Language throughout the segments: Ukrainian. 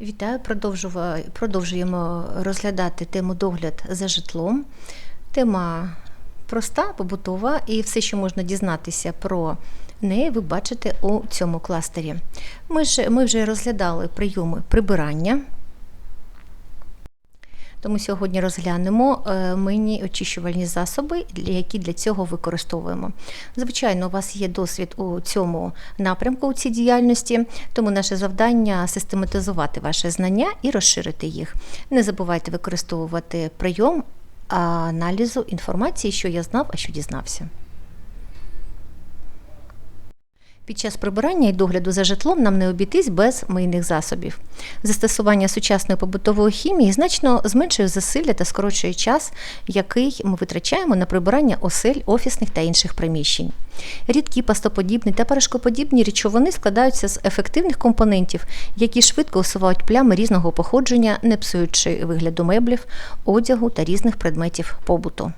Вітаю, продовжуємо розглядати тему догляд за житлом. Тема проста, побутова, і все, що можна дізнатися про неї, ви бачите у цьому кластері. Ми, ж, ми вже розглядали прийоми прибирання. Тому сьогодні розглянемо е, мийні очищувальні засоби, які для цього використовуємо. Звичайно, у вас є досвід у цьому напрямку у цій діяльності, тому наше завдання систематизувати ваші знання і розширити їх. Не забувайте використовувати прийом аналізу інформації, що я знав, а що дізнався. Під час прибирання і догляду за житлом нам не обійтись без мийних засобів. Застосування сучасної побутової хімії значно зменшує засилля та скорочує час, який ми витрачаємо на прибирання осель, офісних та інших приміщень. Рідкі пастоподібні та порошкоподібні речовини складаються з ефективних компонентів, які швидко усувають плями різного походження, не псуючи вигляду меблів, одягу та різних предметів побуту.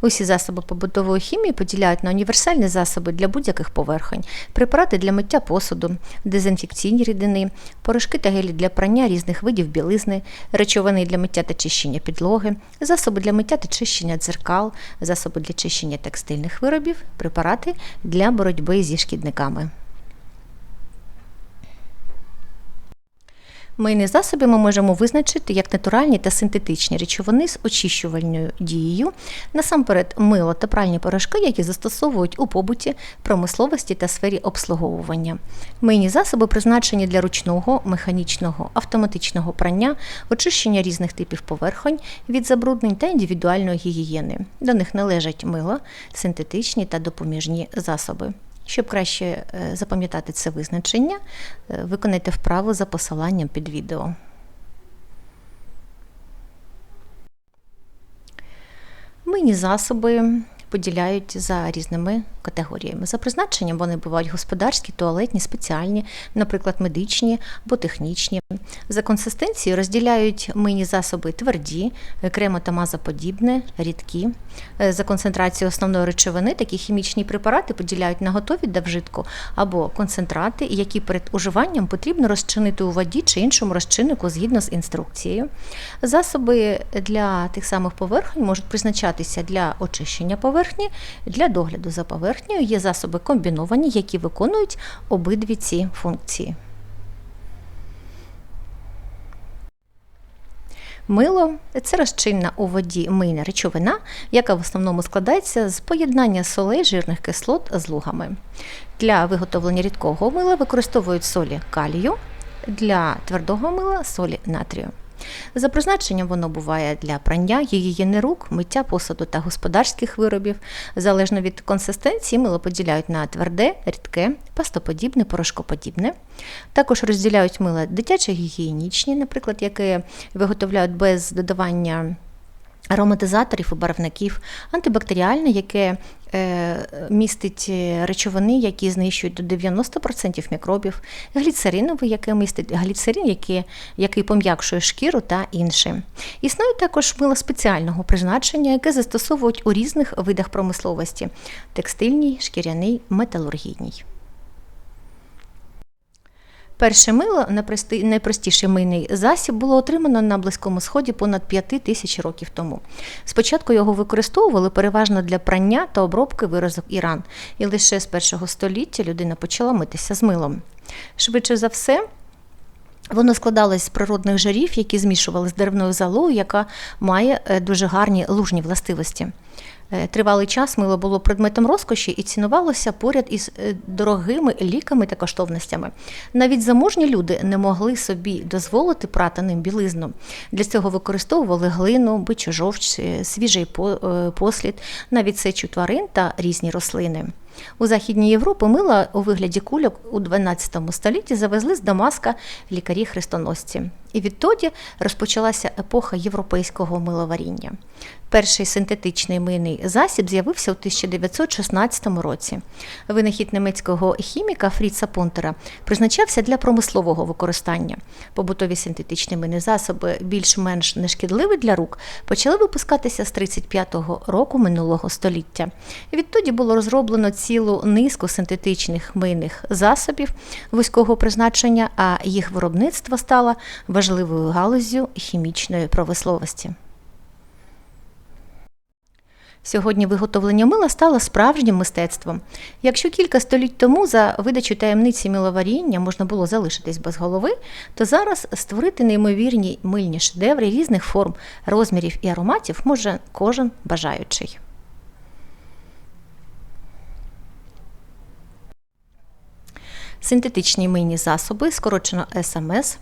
Усі засоби побутової хімії поділяють на універсальні засоби для будь-яких поверхонь, препарати для миття посуду, дезінфекційні рідини, порошки та гелі для прання різних видів білизни, речовини для миття та чищення підлоги, засоби для миття та чищення дзеркал, засоби для чищення текстильних виробів, препарати для боротьби зі шкідниками. Мийні засоби ми можемо визначити як натуральні та синтетичні речовини з очищувальною дією, насамперед мило та пральні порошки, які застосовують у побуті, промисловості та сфері обслуговування. Мийні засоби призначені для ручного, механічного, автоматичного прання, очищення різних типів поверхонь від забруднень та індивідуальної гігієни. До них належать мило, синтетичні та допоміжні засоби. Щоб краще е, запам'ятати це визначення, е, виконайте вправу за посиланням під відео. Мийні засоби поділяють за різними категоріями. За призначенням вони бувають господарські, туалетні, спеціальні, наприклад, медичні або технічні. За консистенцією розділяють мийні засоби тверді, кремо та мазоподібне, рідкі. За концентрацією основної речовини такі хімічні препарати поділяють на готові до вжитку або концентрати, які перед уживанням потрібно розчинити у воді чи іншому розчиннику згідно з інструкцією. Засоби для тих самих поверхонь можуть призначатися для очищення поверхні, для догляду за поверхнею. Є засоби комбіновані, які виконують обидві ці функції. Мило це розчинна у воді мийна речовина, яка в основному складається з поєднання солей жирних кислот з лугами. Для виготовлення рідкого мила використовують солі калію, для твердого мила солі натрію. За призначенням воно буває для прання, гігієни рук, миття посуду та господарських виробів. Залежно від консистенції, мило поділяють на тверде, рідке, пастоподібне, порошкоподібне. Також розділяють мила дитячі гігієнічні, наприклад, які виготовляють без додавання ароматизаторів і барвників, антибактеріальне, яке містить е, речовини, які знищують до 90% мікробів, гліцериновий, яке містить гліцерин, який, який пом'якшує шкіру та інше. Існує також мило спеціального призначення, яке застосовують у різних видах промисловості текстильній, шкіряній, металургійній. Перше мило, найпростіший мийний засіб, було отримано на Близькому Сході понад 5 тисяч років тому. Спочатку його використовували переважно для прання та обробки виразок Іран, і лише з першого століття людина почала митися з милом. Швидше за все, Воно складалось з природних жарів, які змішували з деревною золою, яка має е, дуже гарні лужні властивості. Е, Тривалий час мило було предметом розкоші і цінувалося поряд із е, дорогими ліками та коштовностями. Навіть заможні люди не могли собі дозволити прати ним білизну. Для цього використовували глину, бичу жовч, свіжий послід, навіть сечу тварин та різні рослини. У Західній Європі мила у вигляді кульок у 12 столітті завезли з Дамаска лікарі-хрестоносці. І відтоді розпочалася епоха європейського миловаріння. Перший синтетичний мийний засіб з'явився у 1916 році. Винахід німецького хіміка Фріца Понтера призначався для промислового використання. Побутові синтетичні мийні засоби, більш-менш нешкідливі для рук, почали випускатися з 35-го року минулого століття. Відтоді було розроблено цілу низку синтетичних мийних засобів вузького призначення, а їх виробництво стало важливою галуззю хімічної промисловості. Сьогодні виготовлення мила стало справжнім мистецтвом. Якщо кілька століть тому за видачу таємниці миловаріння можна було залишитись без голови, то зараз створити неймовірні мильні шедеври різних форм, розмірів і ароматів може кожен бажаючий. Синтетичні мийні засоби, скорочено СМС,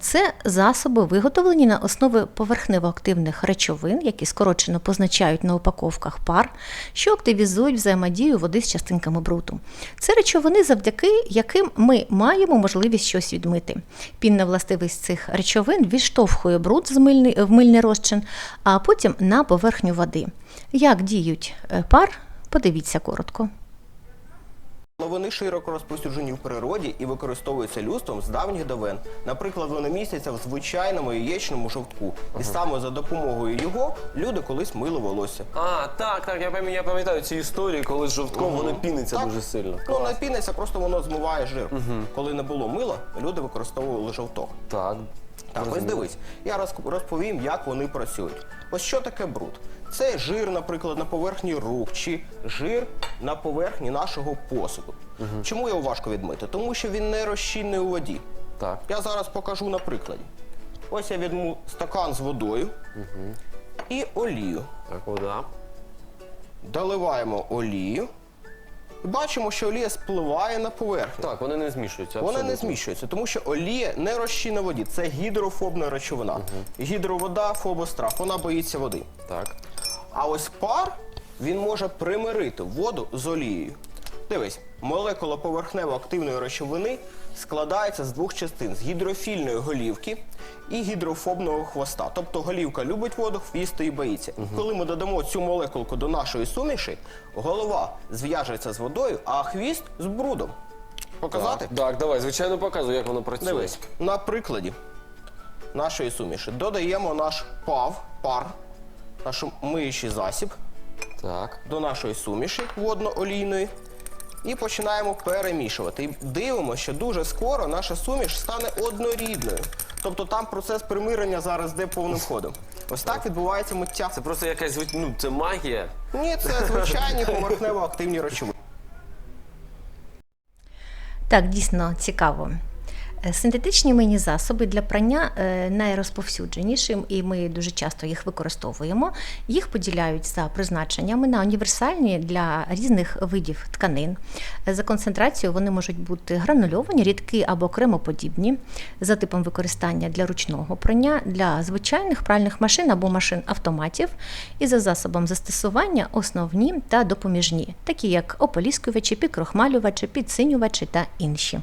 це засоби, виготовлені на основі поверхнево-активних речовин, які скорочено позначають на упаковках пар, що активізують взаємодію води з частинками бруту. Це речовини, завдяки яким ми маємо можливість щось відмити. Пінна властивість цих речовин відштовхує бруд з мильний, в мильний розчин, а потім на поверхню води. Як діють е, пар? Подивіться коротко. Але вони широко розповсюджені в природі і використовуються людством з давніх давен. Наприклад, вони містяться в звичайному яєчному жовтку. І саме за допомогою його люди колись мили волосся. А, так, так, я пам'ятаю, я пам'ятаю ці історії, коли з жовтком воно піниться Так. дуже сильно. Ну, не піниться, просто воно змиває жир. Коли не було мила, люди використовували жовток. Так. Так, ось дивись, я роз- розповім, як вони працюють. Ось що таке бруд? Це жир, наприклад, на поверхні рук чи жир на поверхні нашого посуду. Чому його важко відмити? Тому що він не розчинний у воді. Так. Я зараз покажу на прикладі. Ось я візьму стакан з водою і олію. Так, вода. Доливаємо олію. І бачимо, що олія спливає на поверхню. Так, вони не змішуються. Вона не абсолютно. зміщується, тому що олія не розчинна воді. Це гідрофобна речовина. Гідровода, фобострах, вона боїться води. Так. А ось пар він може примирити воду з олією. Дивись, молекула поверхнево-активної речовини складається з двох частин: з гідрофільної голівки і гідрофобного хвоста. Тобто голівка любить воду, хвіст її боїться. Коли ми додамо цю молекулку до нашої суміші, голова зв'яжеться з водою, а хвіст з брудом. Показати? Так, так, давай, звичайно, показуй, як воно працює. Дивись, на прикладі нашої суміші додаємо наш пав, пар, наш миючий засіб Так. до нашої суміші водно-олійної і починаємо перемішувати. І дивимося, що дуже скоро наша суміш стане однорідною. Тобто там процес примирення зараз йде повним ходом. Ось так відбувається миття. Це просто якась звич- ну, це магія. Ні, це звичайні поверхнево-активні речовини. Так, дійсно цікаво. Е, Синтетичні мийні засоби для прання е, найрозповсюдженішим, і ми дуже часто їх використовуємо. Їх поділяють за призначеннями на універсальні для різних видів тканин. Е, За концентрацією вони можуть бути гранульовані, рідкі або кремоподібні, за типом використання для ручного прання, для звичайних пральних машин або машин автоматів, і за засобом застосування основні та допоміжні, такі як ополіскувачі, підкрохмалювачі, підсинювачі та інші.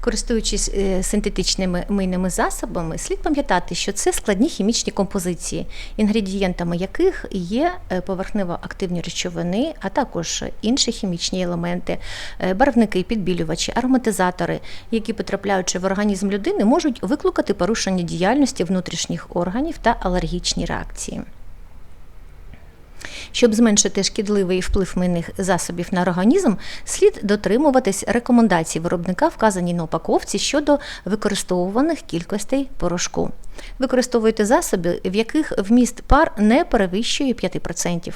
Користуючись е, синтетичними мийними засобами, слід пам'ятати, що це складні хімічні композиції, інгредієнтами яких є е, поверхнево-активні речовини, а також інші хімічні елементи, е, барвники, підбілювачі, ароматизатори, які, потрапляючи в організм людини, можуть викликати порушення діяльності внутрішніх органів та алергічні реакції. Щоб зменшити шкідливий вплив мийних засобів на організм, слід дотримуватись рекомендацій виробника, вказані на упаковці щодо використовуваних кількостей порошку. Використовуйте засоби, в яких вміст пар не перевищує 5%.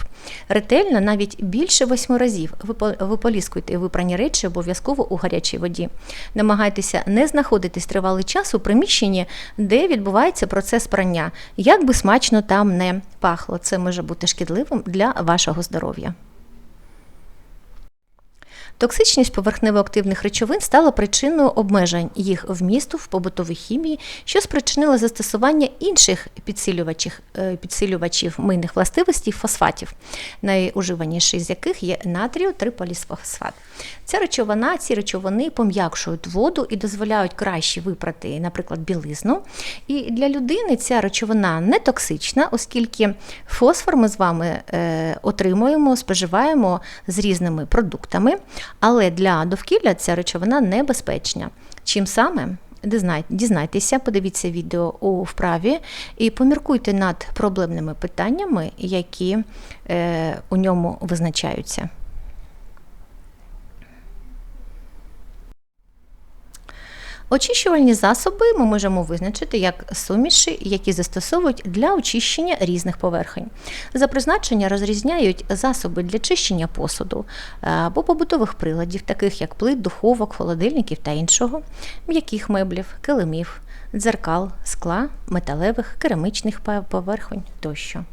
Ретельно, навіть більше 8 разів, випо- виполіскуйте випрані речі обов'язково у гарячій воді. Намагайтеся не знаходитись тривалий час у приміщенні, де відбувається процес прання, як би смачно там не пахло. Це може бути шкідливим для вашого здоров'я. Токсичність поверхнево-активних речовин стала причиною обмежень їх вмісту в побутовій хімії, що спричинило застосування інших підсилювачів, е, підсилювачів мийних властивостей фосфатів, найуживаніший з яких є натрію триполісфосфат. Ця речовина, ці речовини пом'якшують воду і дозволяють краще випрати, наприклад, білизну. І для людини ця речовина не токсична, оскільки фосфор ми з вами е, отримуємо, споживаємо з різними продуктами, але для довкілля ця речовина небезпечна. Чим саме? Дізнайтеся, подивіться відео у вправі і поміркуйте над проблемними питаннями, які е, у ньому визначаються. Очищувальні засоби ми можемо визначити як суміші, які застосовують для очищення різних поверхень. За призначення розрізняють засоби для чищення посуду е, або побутових приладів, таких як плит, духовок, холодильників та іншого, м'яких меблів, килимів, дзеркал, скла, металевих, керамічних поверхонь тощо.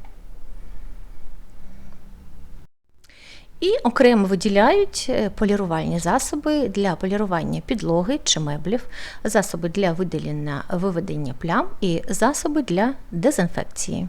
І окремо виділяють е, полірувальні засоби для полірування підлоги чи меблів, засоби для виділення виведення плям і засоби для дезінфекції.